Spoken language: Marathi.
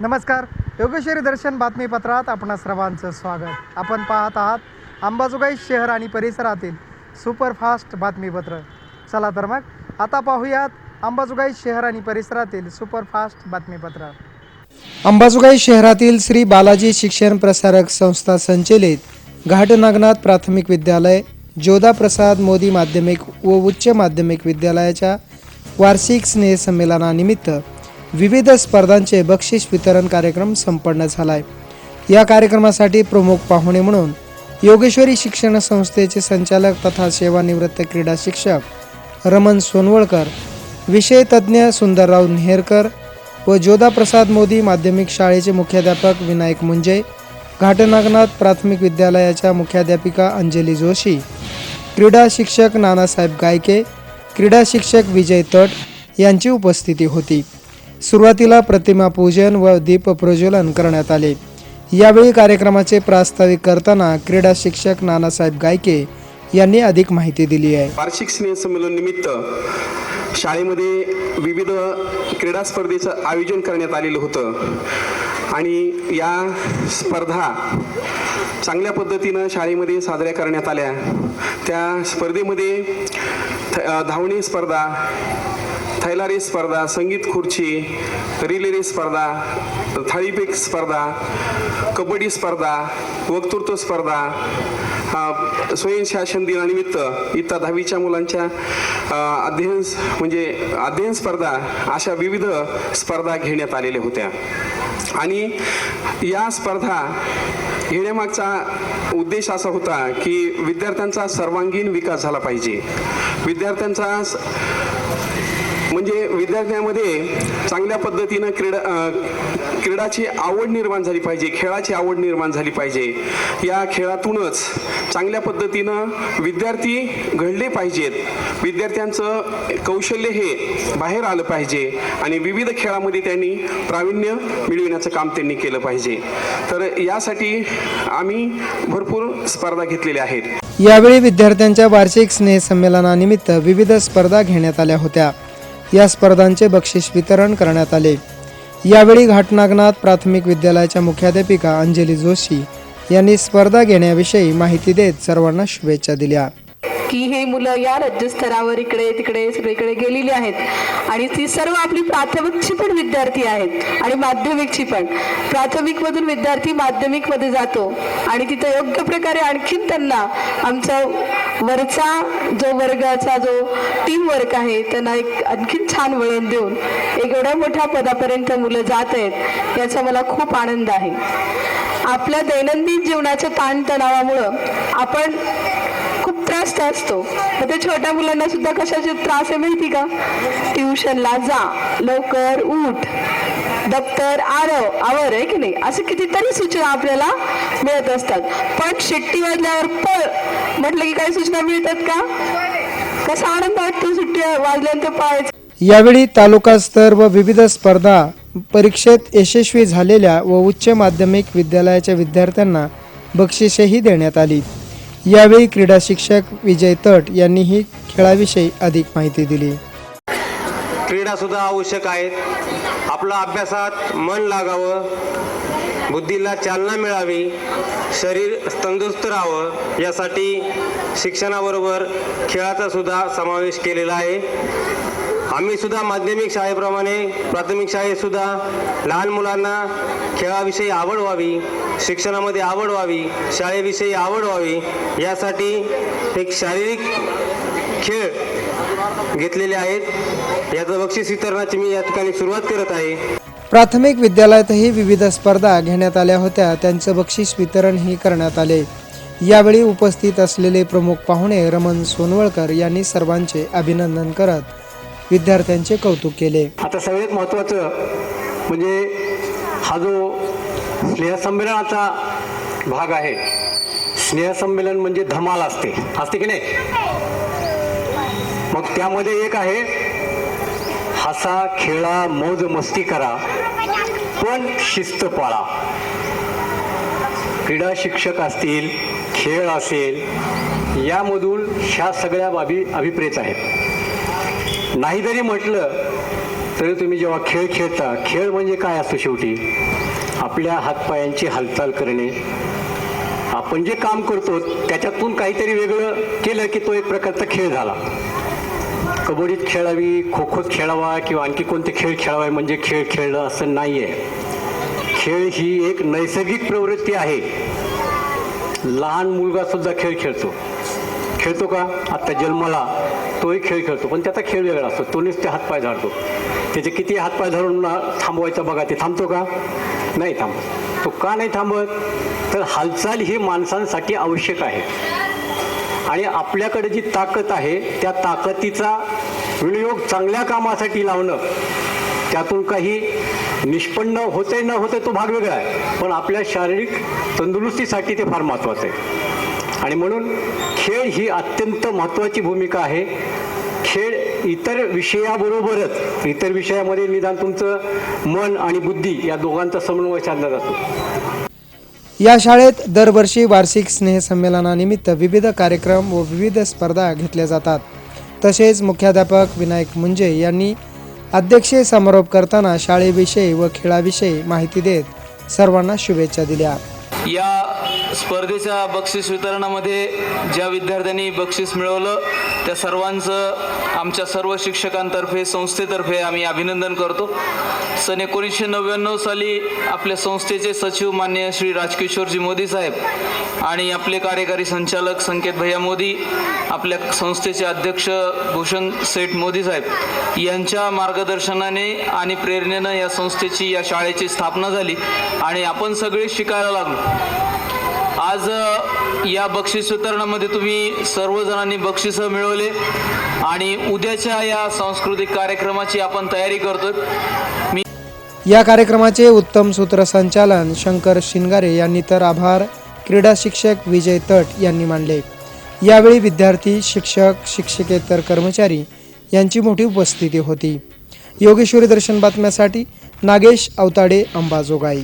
नमस्कार. योगेश्वरी दर्शन बातमीपत्रात आपणा सर्वांचं स्वागत. आपण पाहत आहात अंबाजोगाई शहर आणि परिसरातील सुपरफास्ट बातमीपत्र. चला तर मग आता पाहूयात अंबाजोगाई शहर आणि परिसरातील सुपरफास्ट बातमीपत्र. अंबाजोगाई शहरातील श्री बालाजी शिक्षण प्रसारक संस्था संचलित घाटनागनाथ प्राथमिक विद्यालय जोधा प्रसाद मोदी माध्यमिक व उच्च माध्यमिक विद्यालयाच्या वार्षिक स्नेहसंमेलनानिमित्त विविध स्पर्धांचे बक्षीस वितरण कार्यक्रम संपन्न झालाय. या कार्यक्रमासाठी प्रमुख पाहुणे म्हणून योगेश्वरी शिक्षण संस्थेचे संचालक तथा सेवानिवृत्त क्रीडा शिक्षक रमन सोनवळकर विषय तज्ज्ञ सुंदरराव नेहरकर व जोधा प्रसाद मोदी माध्यमिक शाळेचे मुख्याध्यापक विनायक मुंजे घाटनागनाथ प्राथमिक विद्यालयाच्या मुख्याध्यापिका अंजली जोशी क्रीडा शिक्षक नानासाहेब गायके क्रीडा शिक्षक विजय तट यांची उपस्थिती होती. सुरुवातीला प्रतिमा पूजन व दीप प्रज्वलन करण्यात आले. यावेळी कार्यक्रमाचे प्रास्ताविक करताना क्रीडा शिक्षक नानासाहेब गायके यांनी अधिक माहिती दिली आहे. वार्षिक स्नेह संमेलन निमित्त शाळेमध्ये विविध क्रीडा स्पर्धेचं आयोजन करण्यात आलेलं होतं. आणि या स्पर्धा चांगल्या पद्धतीनं शाळेमध्ये साजऱ्या करण्यात आल्या. त्या स्पर्धेमध्ये थ- धावणे स्पर्धा थैला रेस स्पर्धा संगीत खुर्ची रिले रेस स्पर्धा थाळीपेक स्पर्धा कबड्डी स्पर्धा वक्तृत्व स्पर्धा स्वयंशासन दिनानिमित्त इयत्ता दहावीच्या मुलांच्या अध्ययन म्हणजे अध्ययन स्पर्धा अशा विविध स्पर्धा घेण्यात आलेल्या होत्या. आणि या स्पर्धा घेण्यामागचा उद्देश असा होता की विद्यार्थ्यांचा सर्वांगीण विकास झाला पाहिजे. विद्यार्थ्यांचा म्हणजे विद्यार्थ्यांमध्ये चांगल्या पद्धतीनं क्रीडा क्रीडाची आवड निर्माण झाली पाहिजे खेळाची आवड निर्माण झाली पाहिजे. या खेळातूनच चांगल्या पद्धतीनं विद्यार्थी घडले पाहिजेत. विद्यार्थ्यांचं कौशल्य हे बाहेर आलं पाहिजे आणि विविध खेळामध्ये त्यांनी प्रावीण्य मिळविण्याचं काम त्यांनी केलं पाहिजे. तर यासाठी आम्ही भरपूर स्पर्धा घेतलेल्या आहेत. यावेळी विद्यार्थ्यांच्या वार्षिक स्नेहसंमेलनानिमित्त विविध स्पर्धा घेण्यात आल्या होत्या. या स्पर्धांचे बक्षीस वितरण करण्यात आले. यावेळी घाटनागनाथ प्राथमिक विद्यालयाच्या मुख्याध्यापिका अंजली जोशी यांनी स्पर्धा घेण्याविषयी माहिती देत सर्वांना शुभेच्छा दिल्या. की हे मुलं या राज्यस्तरावर इकडे तिकडे सगळीकडे गेलेली आहेत. आणि ती सर्व आपली प्राथमिकची पण विद्यार्थी आहेत. आणि माध्यमिकची पण. प्राथमिकमधून विद्यार्थी माध्यमिकमध्ये जातो. आणि तिथं योग्य प्रकारे आणखीन त्यांना आमचा वरचा जो वर्गाचा जो टीम वर्क आहे त्यांना एक आणखीन छान वळण देऊन एक एवढ्या मोठ्या पदापर्यंत मुलं जात आहेत याचा मला खूप आनंद आहे. आपल्या दैनंदिन जीवनाच्या ताणतणावामुळं आपण खूप असतो. ते छोट्या मुलांना सुद्धा कशाचे त्रास आहे माहिती का? ट्युशनला जा लवकर उठ. दप्तर आरव आवर आहे की नाही? असं कितीतरी सूचना आपल्याला मिळत असतात. पण शिट्टी वाजल्यावर पळ. म्हटलं की काही सूचना मिळतात का? कसा आनंद वाटतो सुट्टी वाजल्यानंतर पळायचं यावेळी तालुका स्तर व विविध स्पर्धा परीक्षेत यशस्वी झालेल्या व उच्च माध्यमिक विद्यालयाच्या विद्यार्थ्यांना बक्षिसेही देण्यात आली. यावेळी क्रीडा शिक्षक विजय तट यांनीही खेळाविषयी अधिक माहिती दिली. क्रीडा सुद्धा आवश्यक आहेत. आपला अभ्यासात मन लागावं बुद्धीला चालना मिळावी शरीर तंदुरुस्त राहावं यासाठी शिक्षणाबरोबर खेळाचा सुद्धा समावेश केलेला आहे. आम्ही सुद्धा माध्यमिक शाळेप्रमाणे प्राथमिक शाळेत सुद्धा लहान मुलांना खेळाविषयी आवड व्हावी शिक्षणामध्ये आवड व्हावी शाळेविषयी आवड व्हावी यासाठी एक शारीरिक खेळ घेतलेले आहेत. याचं बक्षीस वितरणाची मी या ठिकाणी सुरुवात करत आहे. प्राथमिक विद्यालयातही विविध स्पर्धा घेण्यात आल्या होत्या. त्यांचं बक्षीस वितरणही करण्यात आले. यावेळी उपस्थित असलेले प्रमुख पाहुणे रमण सोनवळकर यांनी सर्वांचे अभिनंदन करत विद्यार्थ्यांचे कौतुक केले. आता सगळ्यात महत्त्वाचं म्हणजे हा जो स्नेहसंमेलनाचा भाग आहे स्नेहसंमेलन म्हणजे धमाल असते. असते की नाही? मग त्यामध्ये एक आहे हसा खेळा मौज मस्ती करा पण शिस्त पाळा. क्रीडा शिक्षक असतील खेळ असेल यामधून ह्या सगळ्या बाबी अभिप्रेत आहेत. नाही जरी म्हटलं तरी तुम्ही जेव्हा खेळ खेळता खेळ म्हणजे काय असतो शेवटी? आपल्या हातपायांची हालचाल करणे. आपण जे काम करतो त्याच्यातून काहीतरी वेगळं केलं की तो एक प्रकारचा खेळ झाला. कबड्डीत खेळावी खो खोत खेळावा किंवा आणखी कोणते खेळ खेळावे म्हणजे खेळ खेळलं असं नाही आहे खेळ ही एक नैसर्गिक प्रवृत्ती आहे. लहान मुलगा सुद्धा खेळ खेळतो. खेळतो का? आत्ता जन्माला तोही खेळ खेळतो पण त्याचा खेळ वेगळा असतो. तो नुसते हातपाय झाडतो. त्याचे किती हातपाय धरून थांबवायचा बघा ते थांबतो का? नाही थांबत. तो का नाही थांबत? तर हालचाल ही माणसांसाठी आवश्यक आहे. आणि आपल्याकडे जी ताकद आहे त्या ताकदीचा विनियोग चांगल्या कामासाठी लावणं त्यातून काही निष्पन्न होते न होते तो भाग वेगळा आहे. पण आपल्या शारीरिक तंदुरुस्तीसाठी ते फार महत्त्वाचं आहे. आणि म्हणून खेळ ही अत्यंत महत्त्वाची भूमिका आहे. खेळ इतर विषयाबरोबरच इतर विषयामध्ये निदान तुमचं मन आणि बुद्धी या दोघांचा समन्वय साधला जातो. या शाळेत दरवर्षी वार्षिक स्नेहसंमेलनानिमित्त विविध कार्यक्रम व विविध स्पर्धा घेतल्या जातात. तसेच मुख्याध्यापक विनायक मुंजे यांनी अध्यक्षीय समारोप करताना शाळेविषयी व खेळाविषयी माहिती देत सर्वांना शुभेच्छा दिल्या. या स्पर्धेच्या बक्षीस वितरणामध्ये ज्या विद्यार्थ्यांनी बक्षीस मिळवलं त्या सर्वांचं आमच्या सर्व शिक्षकांतर्फे संस्थेतर्फे आम्ही अभिनंदन करतो. सन एकोणीसशे नव्याण्णव साली आपल्या संस्थेचे सचिव मान्य श्री राजकिशोरजी मोदी साहेब आणि आपले कार्यकारी संचालक संकेत भैया मोदी आपल्या संस्थेचे अध्यक्ष भूषण सेठ मोदी साहेब यांच्या मार्गदर्शनाने आणि प्रेरणेनं या संस्थेची या शाळेची स्थापना झाली आणि आपण सगळे शिकायला लागलो. आज या बक्षीस वितरणामध्ये तुम्ही सर्वजणांनी बक्षिसं मिळवले आणि उद्याच्या या सांस्कृतिक कार्यक्रमाची आपण तयारी करतो मी या कार्यक्रमाचे उत्तम सूत्रसंचालन शंकर शिंगारे यांनी तर आभार. क्रीडा शिक्षक विजय तट यांनी मानले. यावेळी विद्यार्थी शिक्षक शिक्षकेतर कर्मचारी यांची मोठी उपस्थिती होती. योगेश्वरी दर्शन बातम्यासाठी नागेश अवताडे अंबाजोगाई.